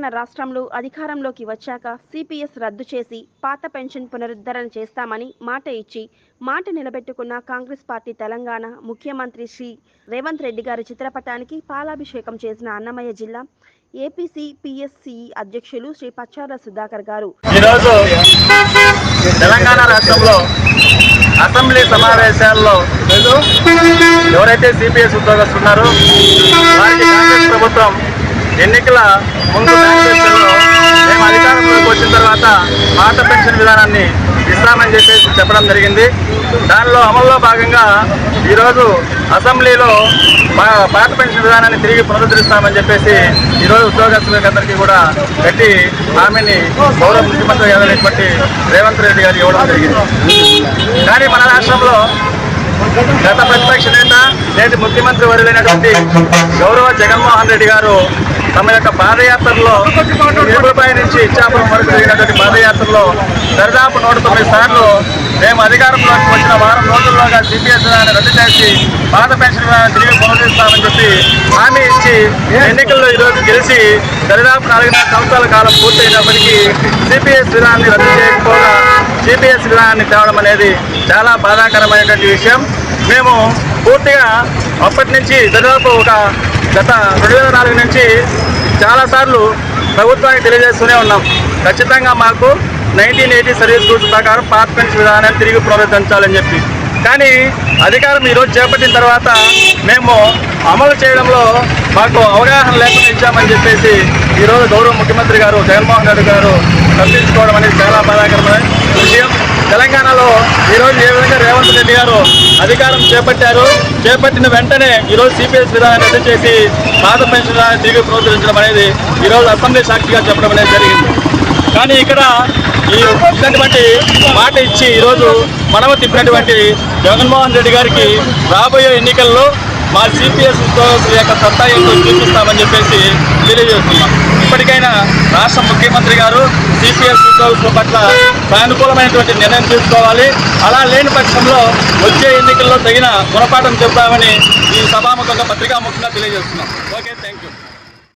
తెలంగాణ రాష్ట్రంలో అధికారంలోకి వచ్చాక సిపిఎస్ రద్దు చేసి పాత పెన్షన్ పునరుద్ధరణ చేస్తామని మాట ఇచ్చి మాట నిలబెట్టుకున్న కాంగ్రెస్ పార్టీ తెలంగాణ ముఖ్యమంత్రి శ్రీ రేవంత్ రెడ్డి గారి చిత్రపటానికి పాలాభిషేకం చేసిన అన్నమయ్య జిల్లా ఏపీసీ పిఎస్సి అధ్యక్షులు శ్రీ పచ్చార సుధాకర్ గారు. ఈరోజు తెలంగాణ రాష్ట్రంలో అసెంబ్లీ సమావేశాల్లో ఎవరైతే సిపిఎస్ ఉద్యోగస్తులు వారికి కాంగ్రెస్ ప్రభుత్వం ఎన్నికల ముందు మేము అధికారంలోకి వచ్చిన తర్వాత పాత పెన్షన్ విధానాన్ని ఇస్తామని చెప్పేసి చెప్పడం జరిగింది. దానిలో అమల్లో భాగంగా ఈరోజు అసెంబ్లీలో పాత పెన్షన్ విధానాన్ని తిరిగి పునరుద్ధరిస్తామని చెప్పేసి ఈరోజు ఉద్యోగస్తులందరికీ కూడా పెట్టి హామీని గౌరవ ముఖ్యమంత్రి అయినటువంటి రేవంత్ రెడ్డి గారు ఇవ్వడం జరిగింది. కానీ మన రాష్ట్రంలో గత ప్రతిపక్ష నేత నేటి ముఖ్యమంత్రి వరులైనటువంటి గౌరవ జగన్మోహన్ రెడ్డి గారు తమ యొక్క పాదయాత్రలో నిరుపై నుంచి ఇచ్చాపురం వరకు జరిగినటువంటి పాదయాత్రలో దరిదాపు నూట తొమ్మిది సార్లు మేము అధికారంలోకి వచ్చిన వారం రోజుల్లోగా సిపిఎస్ రద్దు చేసి పాత పెన్షన్ తిరిగి పునరుద్ధరిస్తామని చెప్పి హామీ ఇచ్చి ఎన్నికల్లో ఈరోజు గెలిచి దరిదాపు నాలుగున్నర సంవత్సరాల కాలం పూర్తయినప్పటికీ సిపిఎస్ విధానాన్ని రద్దు చేయకపోగా సిపిఎస్ విధానాన్ని తేవడం అనేది చాలా బాధాకరమైనటువంటి విషయం. మేము పూర్తిగా అప్పటి నుంచి దాదాపు ఒక గత రెండు వేల నాలుగు నుంచి చాలాసార్లు ప్రభుత్వానికి తెలియజేస్తూనే ఉన్నాం. ఖచ్చితంగా మాకు నైన్టీన్ ఎయిటీ సర్వీస్ రూల్స్ ప్రకారం పాత పెన్షన్ విధానాన్ని తిరిగి పునరుద్ధరించాలని చెప్పి. కానీ అధికారం ఈరోజు చేపట్టిన తర్వాత మేము అమలు చేయడంలో మాకు అవగాహన లేకుండా ఇచ్చామని చెప్పేసి ఈరోజు గౌరవ ముఖ్యమంత్రి గారు జగన్మోహన్ రెడ్డి గారు తప్పించుకోవడం అనేది చాలా బాధాకరమైన విషయం. తెలంగాణలో ఈరోజు ఏ విధంగా రేవంత్ రెడ్డి గారు అధికారం చేపట్టారు. చేపట్టిన వెంటనే ఈరోజు సిపిఎస్ విధానాన్ని రద్దు చేసి పాత పెన్షన్ విధానాన్ని తిరిగి ప్రోత్సహించడం అనేది ఈరోజు అసెంబ్లీ సాక్షిగా చెప్పడం అనేది జరిగింది. కానీ ఇక్కడ ఈ ఇచ్చినటువంటి మాట ఇచ్చి ఈరోజు మనవ తిప్పినటువంటి జగన్మోహన్ రెడ్డి గారికి రాబోయే ఎన్నికల్లో మా సిపిఎస్ ఉద్యోగస్తుల యొక్క సత్తా ఏంటో చూపిస్తామని చెప్పేసి తెలియజేస్తున్నాం. ఇప్పటికైనా రాష్ట్ర ముఖ్యమంత్రి గారు సిపిఎస్ ఉద్యోగస్తుల పట్ల సానుకూలమైనటువంటి నిర్ణయం తీసుకోవాలి. అలా లేని పక్షంలో వచ్చే ఎన్నికల్లో తగిన గుణపాఠం చెప్తామని ఈ సభాముఖంగా పత్రికాముఖంగా తెలియజేస్తున్నాం. Okay thank you